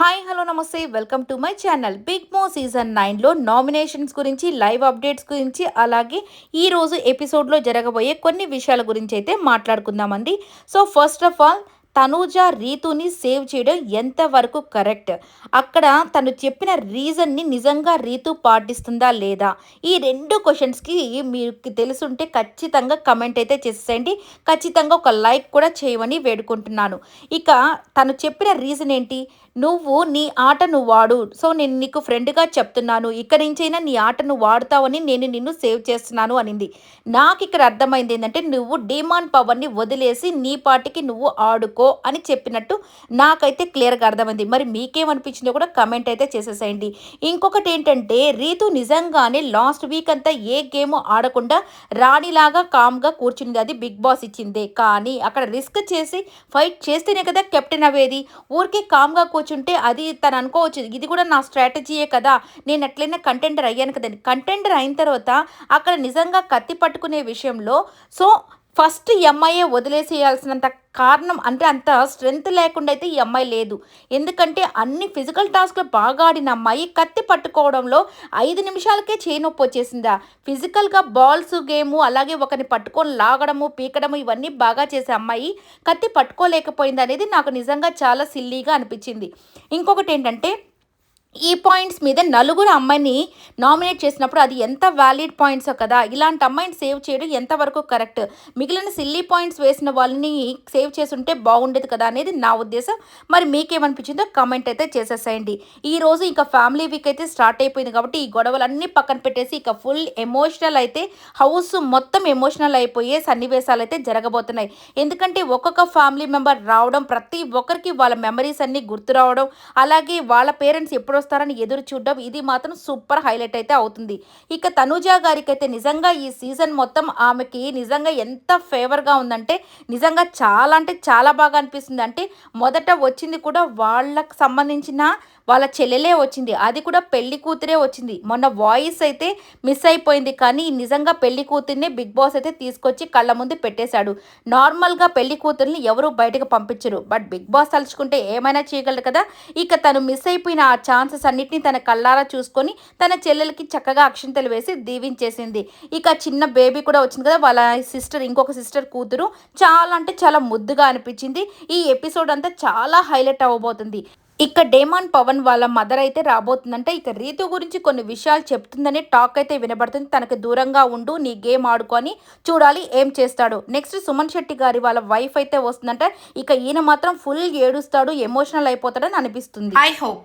Hi hello నమస్తే. Welcome to my channel. Big మో season నైన్లో నామినేషన్స్ గురించి లైవ్ అప్డేట్స్ గురించి అలాగే ఈరోజు ఎపిసోడ్లో జరగబోయే కొన్ని విషయాల గురించి అయితే మాట్లాడుకుందామండి. So first of all Tanuja రీతుని save చేయడం ఎంతవరకు కరెక్ట్? అక్కడ తను చెప్పిన రీజన్ని నిజంగా రీతు పాటిస్తుందా లేదా? ఈ రెండు క్వశ్చన్స్కి మీకు తెలుసుంటే ఖచ్చితంగా కమెంట్ అయితే చేసేయండి ఖచ్చితంగా ఒక లైక్ కూడా చేయమని వేడుకుంటున్నాను. ఇక తను చెప్పిన రీజన్ ఏంటి? నువ్వు నీ ఆట నువ్వు వాడు. సో నేను నీకు ఫ్రెండ్గా చెప్తున్నాను. ఇక్కడి నుంచైనా నీ ఆట నువ్వు వాడుతావని నేను నిన్ను సేవ్ చేస్తున్నాను అనింది. నాకు ఇక్కడ అర్థమైంది ఏంటంటే నువ్వు డిమాండ్ పవర్ని వదిలేసి నీ పాటికి నువ్వు ఆడుకో అని చెప్పినట్టు నాకైతే క్లియర్గా అర్థమైంది. మరి మీకేమనిపించిందో కూడా కమెంట్ అయితే చేసేసేయండి. ఇంకొకటి ఏంటంటే రీతు నిజంగానే లాస్ట్ వీక్ అంతా ఏ గేమ్ ఆడకుండా రాణిలాగా కామ్గా కూర్చుంది. అది బిగ్ బాస్ ఇచ్చిందే. కానీ అక్కడ రిస్క్ చేసి ఫైట్ చేస్తేనే కదా కెప్టెన్ అవేది. ఊరికే కామ్గా ఉంటే అది తను అనుకోవచ్చు. ఇది కూడా నా స్ట్రాటజీయే కదా. నేను ఎట్లయినా కంటెండర్ అయ్యాను కదండి. కంటెండర్ అయిన తర్వాత అక్కడ నిజంగా కత్తి పట్టుకునే విషయంలో సో ఫస్ట్ ఈ అమ్మాయే వదిలేసేయాల్సినంత కారణం అంటే అంత స్ట్రెంగ్త్ లేకుండా అయితే ఈ అమ్మాయి లేదు. ఎందుకంటే అన్ని ఫిజికల్ టాస్క్లు బాగా ఆడిన అమ్మాయి కత్తి పట్టుకోవడంలో ఐదు నిమిషాలకే చేయనొప్పి వచ్చేసిందా. ఫిజికల్గా బాల్స్ గేము అలాగే ఒకరిని పట్టుకొని లాగడము పీకడము ఇవన్నీ బాగా చేసే అమ్మాయి కత్తి పట్టుకోలేకపోయింది అనేది నాకు నిజంగా చాలా సిల్లీగా అనిపించింది. ఇంకొకటి ఏంటంటే ఈ పాయింట్స్ మీద నలుగురు అమ్మాయిని నామినేట్ చేసినప్పుడు అది ఎంత వ్యాలిడ్ పాయింట్స్ కదా ఇలాంటి అమ్మాయిని సేవ్ చేయడం ఎంతవరకు కరెక్ట్? మిగిలిన సిల్లీ పాయింట్స్ వేసిన వాళ్ళని సేవ్ చేసుంటే బాగుండేది కదా అనేది నా ఉద్దేశం. మరి మీకేమనిపించిందో కమెంట్ అయితే చేసేసేయండి. ఈ రోజు ఇంకా ఫ్యామిలీ వీక్ అయితే స్టార్ట్ అయిపోయింది కాబట్టి ఈ గొడవలన్నీ పక్కన పెట్టేసి ఇక ఫుల్ ఎమోషనల్ అయితే హౌస్ మొత్తం ఎమోషనల్ అయిపోయే సన్నివేశాలు అయితే జరగబోతున్నాయి. ఎందుకంటే ఒక్కొక్క ఫ్యామిలీ మెంబర్ రావడం ప్రతి ఒక్కరికి వాళ్ళ మెమరీస్ అన్నీ గుర్తు రావడం అలాగే వాళ్ళ పేరెంట్స్ ఎప్పుడు వస్తారని ఎదురు చూడడం ఇది మాత్రం సూపర్ హైలైట్ అయితే అవుతుంది. ఇక తనుజా గారికి అయితే నిజంగా ఈ సీజన్ మొత్తం ఆమెకి నిజంగా ఎంత ఫేవర్గా ఉందంటే నిజంగా చాలా అంటే చాలా బాగా అనిపిస్తుంది. అంటే మొదట వచ్చింది కూడా వాళ్ళకు సంబంధించిన వాళ్ళ చెల్లెలే వచ్చింది. అది కూడా పెళ్ళి కూతురే వచ్చింది. మొన్న వాయిస్ అయితే మిస్ అయిపోయింది. కానీ నిజంగా పెళ్ళి కూతుర్ని బిగ్ బాస్ అయితే తీసుకొచ్చి కళ్ళ ముందు పెట్టేశాడు. నార్మల్గా పెళ్ళి కూతుర్ని ఎవరు బయటకు పంపించరు. బట్ బిగ్ బాస్ తలుచుకుంటే ఏమైనా చేయగలరు కదా? ఇక తను మిస్ అయిపోయిన ఆ ఛాన్స్ ఛాన్సెస్ అన్నిటిని తన కళ్ళారా చూసుకొని తన చెల్లెలకి చక్కగా అక్షింతలు వేసి దీవించేసింది. ఇక చిన్న బేబీ కూడా వచ్చింది కదా వాళ్ళ సిస్టర్ ఇంకొక సిస్టర్ కూతురు. చాలా అంటే చాలా ముద్దుగా అనిపించింది. ఈ ఎపిసోడ్ అంతా చాలా హైలైట్ అవ్వబోతుంది. ఇక డేమాన్ పవన్ వాళ్ళ మదర్ అయితే రాబోతుందంటే. ఇక రీతు గురించి కొన్ని విషయాలు చెప్తుందని టాక్ అయితే వినబడుతుంది. తనకు దూరంగా ఉండు నీ గేమ్ ఆడుకొని చూడాలి ఏం చేస్తాడు. నెక్స్ట్ సుమన్ శెట్టి గారి వాళ్ళ వైఫ్ అయితే వస్తుందంటే. ఇక ఈయన మాత్రం ఫుల్ ఏడుస్తాడు ఎమోషనల్ అయిపోతాడని అనిపిస్తుంది. I hope